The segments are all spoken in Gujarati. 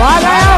What?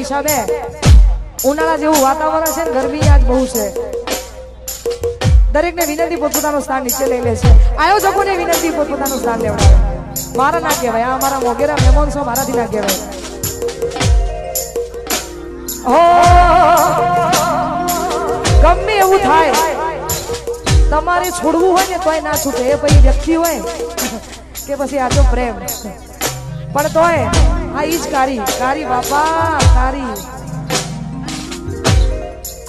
વિનંતી બે. ઉનાળા જેવું વાતાવરણ છે ને ગરમી આજ બહુ છે. દરેકને વિનંતી પોતપોતાનું સ્થાન નીચે લઈ લે છે. આયોજકોને વિનંતી પોતપોતાનું સ્થાન લેવડાવે. મારા ના કહેવાય, આ અમારા મોગેરા મહેમાન છો, મારાથી ના કહેવાય. ગમે એવું થાય. તમારે છોડવું હોય ને તોય ના છૂટે. એ પછી વ્યક્તિ હોય કે પછી આ તો પ્રેમ. પણ તોય આ ઈ કારી કારી, બાપા, કારી.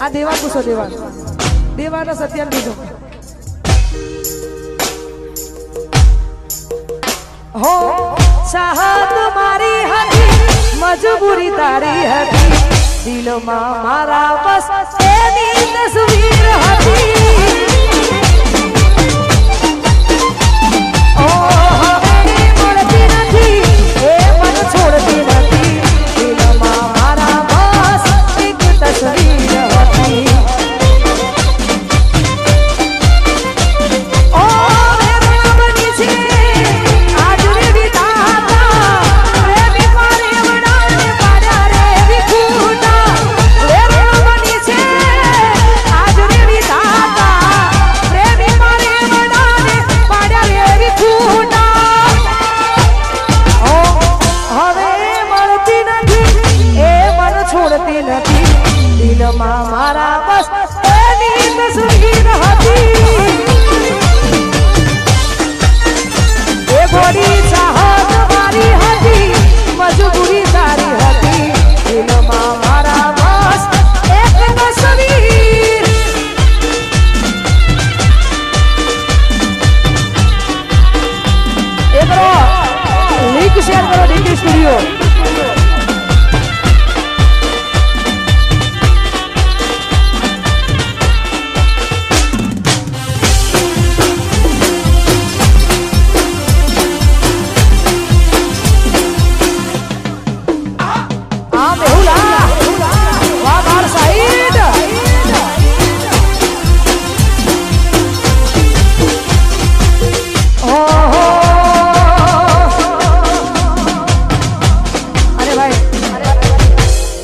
આ દેવા પૂછો દેવા દેવાના સત્યાન બીજો. હો, ચાહત મારી હતી, મજબૂરી તારી હતી. દિલમાં મારા બસ એની તસવીર હતી.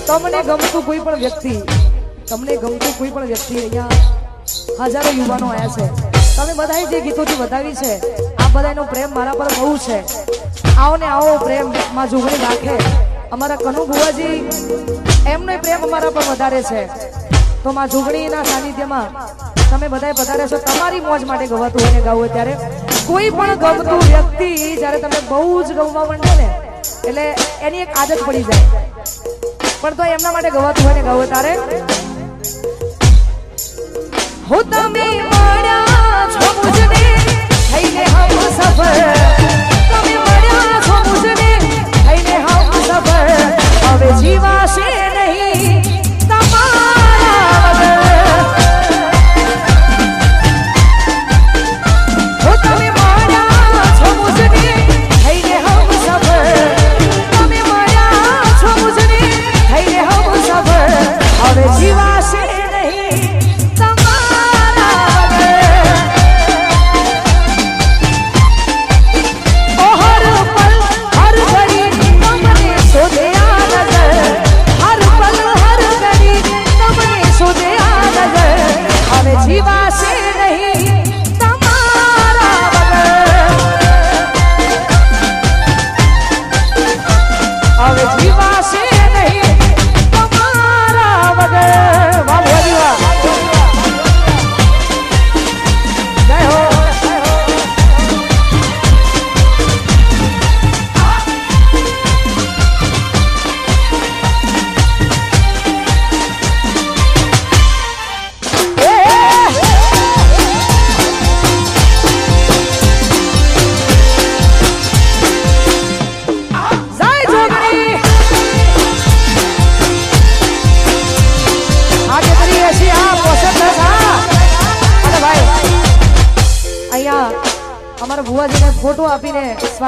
તમને ગમતું કોઈ પણ વ્યક્તિ, તમને ગમતું કોઈ પણ વ્યક્તિ અહીંયા હજારો યુવાનો આવ્યા છે. તમે બધાએ જે ગીતોથી વધાવી છે, આ બધાનો પ્રેમ મારા પર બહુ છે. આવો ને આવો પ્રેમમાં જોગણી રાખે. અમારા કનુ ભુવાજી, એમનો પ્રેમ અમારા પર વધારે છે. તો માં જોગણીના સાનિધ્યમાં તમે બધાએ વધારે છો. તમારી મોજ માટે ગવાતું હોય ને ગાવું ત્યારે કોઈ પણ ગમતું વ્યક્તિ જ્યારે તમે બહુ જ ગમવા માંડે ને, એટલે એની એક આદત પડી જાય. પણ તો એમના માટે ગવાતું હોય ને ગાવું તારે? તમે મળ્યા છો મુજને થઈને હમ સફર. તમે મળ્યા છો મુજને થઈને હમ સફર. હવે જીવાશે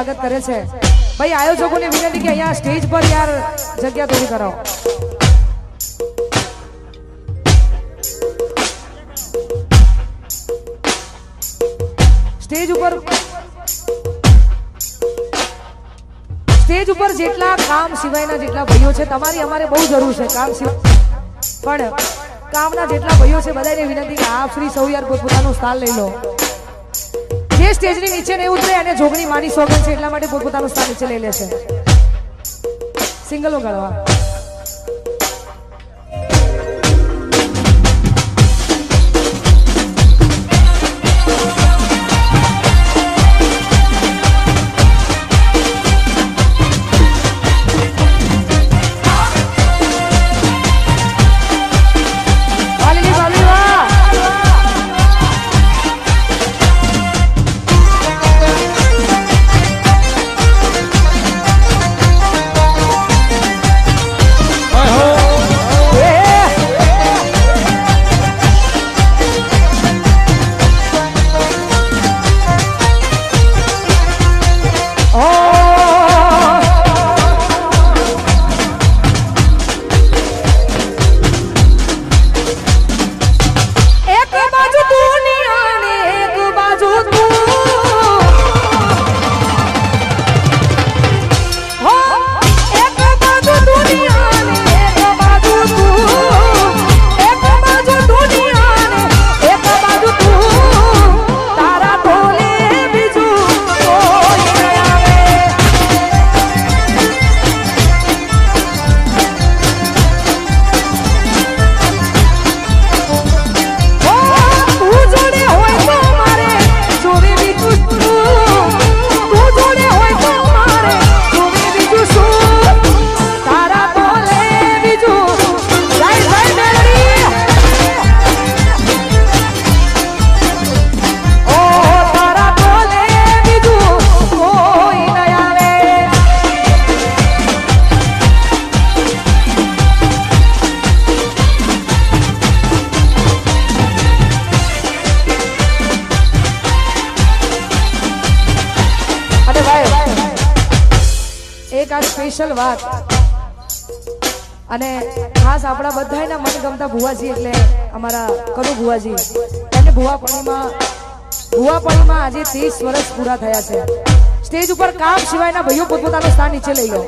સ્વાગત કરે છે. ભાઈ, આયોજકોને વિનંતી કે અહીંયા સ્ટેજ પર યાર જગ્યા થોડી કરાવો. સ્ટેજ ઉપર સ્ટેજ ઉપર જેટલા કામ સિવાયના જેટલા ભાઈઓ છે, તમારી અમારે બહુ જરૂર છે, કામ સિવાય પણ કામના જેટલા ભાઈઓ છે, બધાને વિનંતી કે આપ શ્રી સૌ યાર પોતપોતાનું સ્થાન લઈ લો. જે સ્ટેજની નીચે નહીં ઉતરે અને જોગણી માની સોગન છે, એટલા માટે પોતપોતાનું સ્થાન નીચે લઈ લે છે. સિંગલો ગાળવા વાત. અને ખાસ આપણા બધાના મનગમતા ભુવાજી એટલે અમારા કનુ ભુવાજી. એને ભુવાપણીમાં ભુવાપણીમાં આજે ત્રીસ વર્ષ પૂરા થયા છે. સ્ટેજ ઉપર કામ સિવાયના ભાઈઓ પોતપોતાનું સ્થાન નીચે લઈ લો.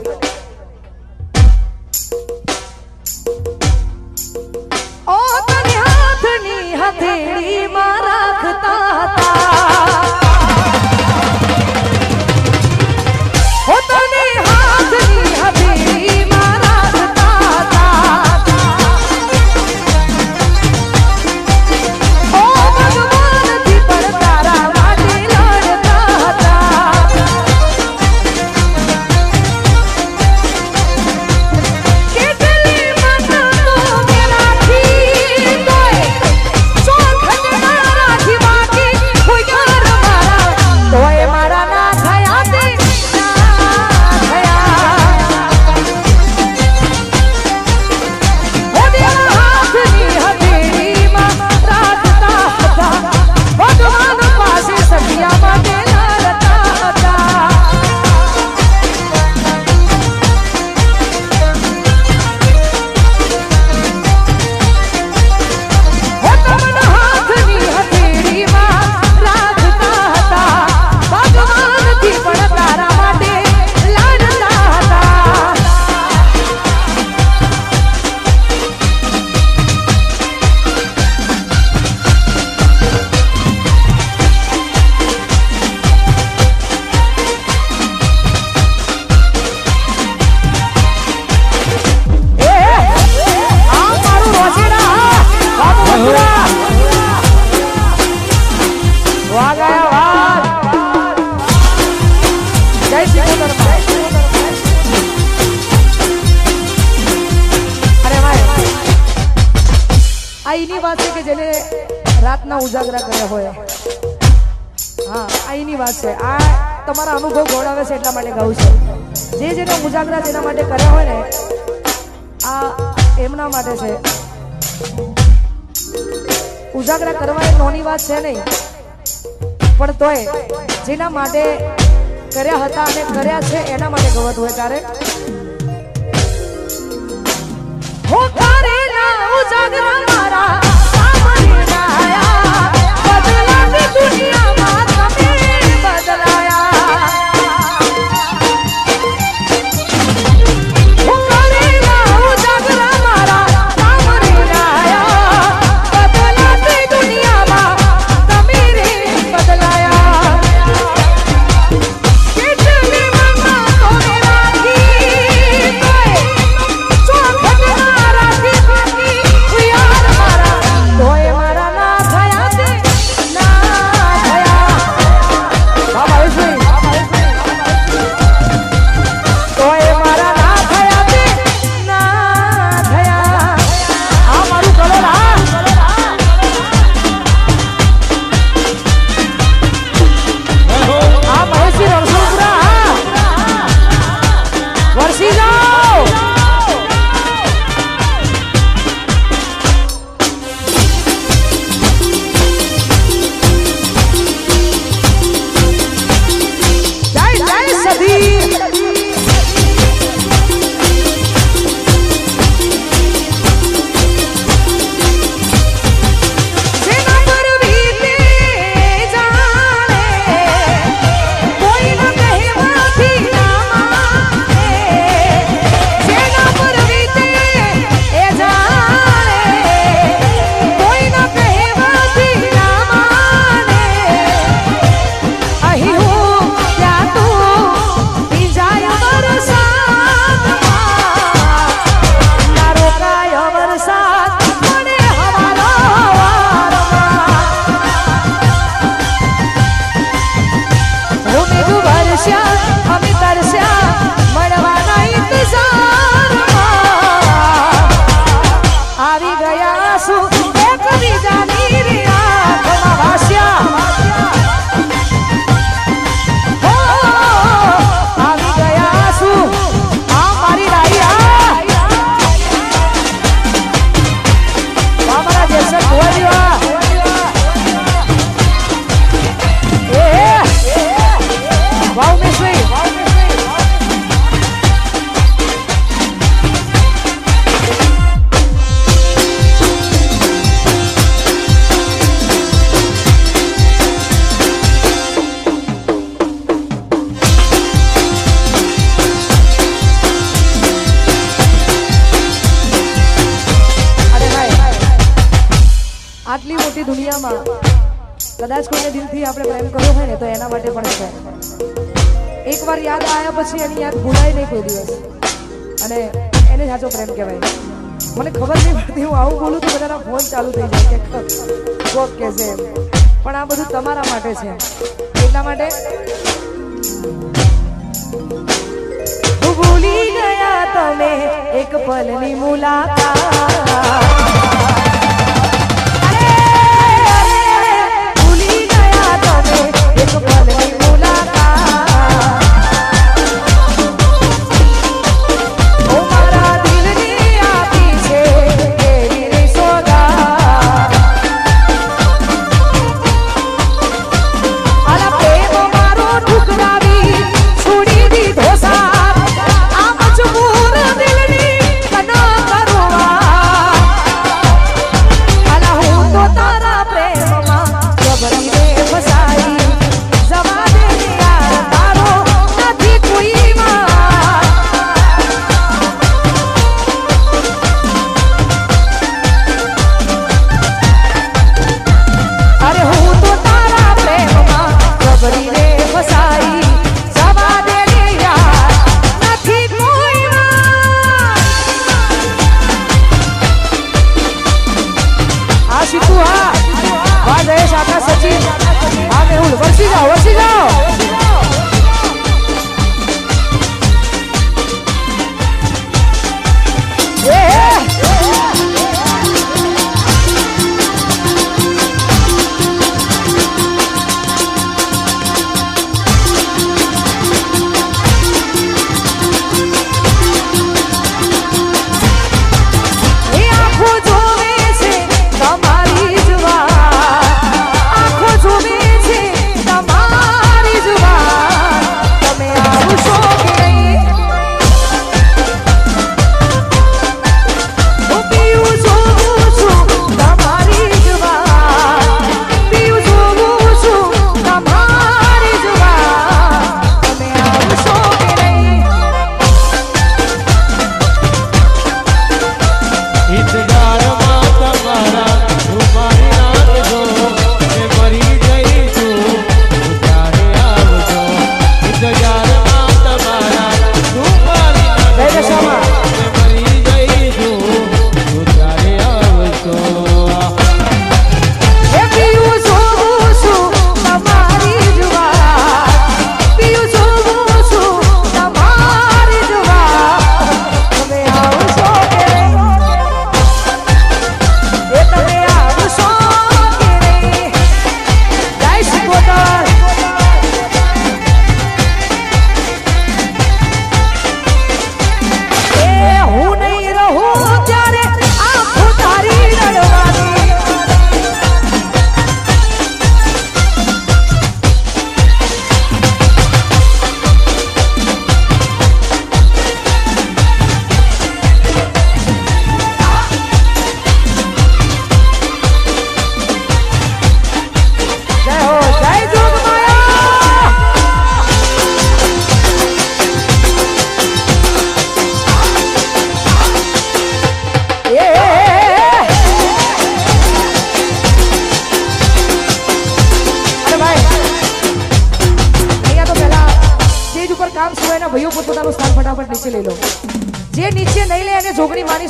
ઉજાગરા જેના માટે કર્યા હોય ને, આ એમના માટે છે. ઉજાગરા કરવા એ નોની વાત છે નહીં. પણ તોય જેના માટે કર્યા હતા અને કર્યા છે, એના માટે ગવત હોય તારે. હો તારે ના ઉજાગરા મારા. એના માટે પણ છે. એકવાર યાદ આવ્યા પછી એની યાદ ભૂલાય નહીં કોઈ દિવસ. અને એને સાચો પ્રેમ કહેવાય. મને ખબર નહીં પડતી, હું આવું બોલું તો બધાના ફોન ચાલુ થઈ જાય કે કોક કે છે પણ આ બધું તમારા માટે છે. એટલા માટે ભૂલી ગયા તમે એક પલની મુલાકાત.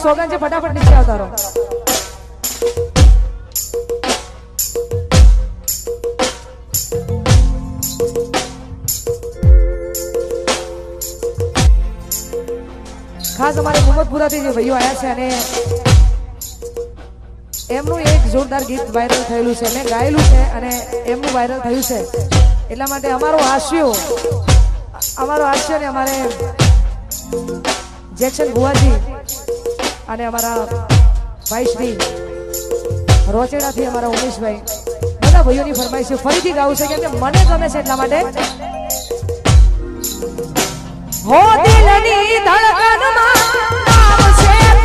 સોગન છે ફટાફટ નીચે આવતા રહો ખાસ અમારે મુહમ્મદપુરાથી જે ભાઈઓ આવ્યા છે અને એમનું એક જોરદાર ગીત વાયરલ થયેલું છે, મેં ગાયેલું છે અને એમનું વાયરલ થયું છે. એટલા માટે અમારો હાસ્યો અમારો હાસ્ય ને અમારે જેક્સન ભુવાજી અને અમારા ભાઈ શ્રી રોચેડાથી અમારા ઉમેશભાઈ, બધા ભાઈઓની ફરમાઈશ છે. ફરીથી ગાવું છે કેમ કે મને ગમે છે એટલા માટે. હો દિલની ધડકનમાં નામ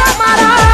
તમારા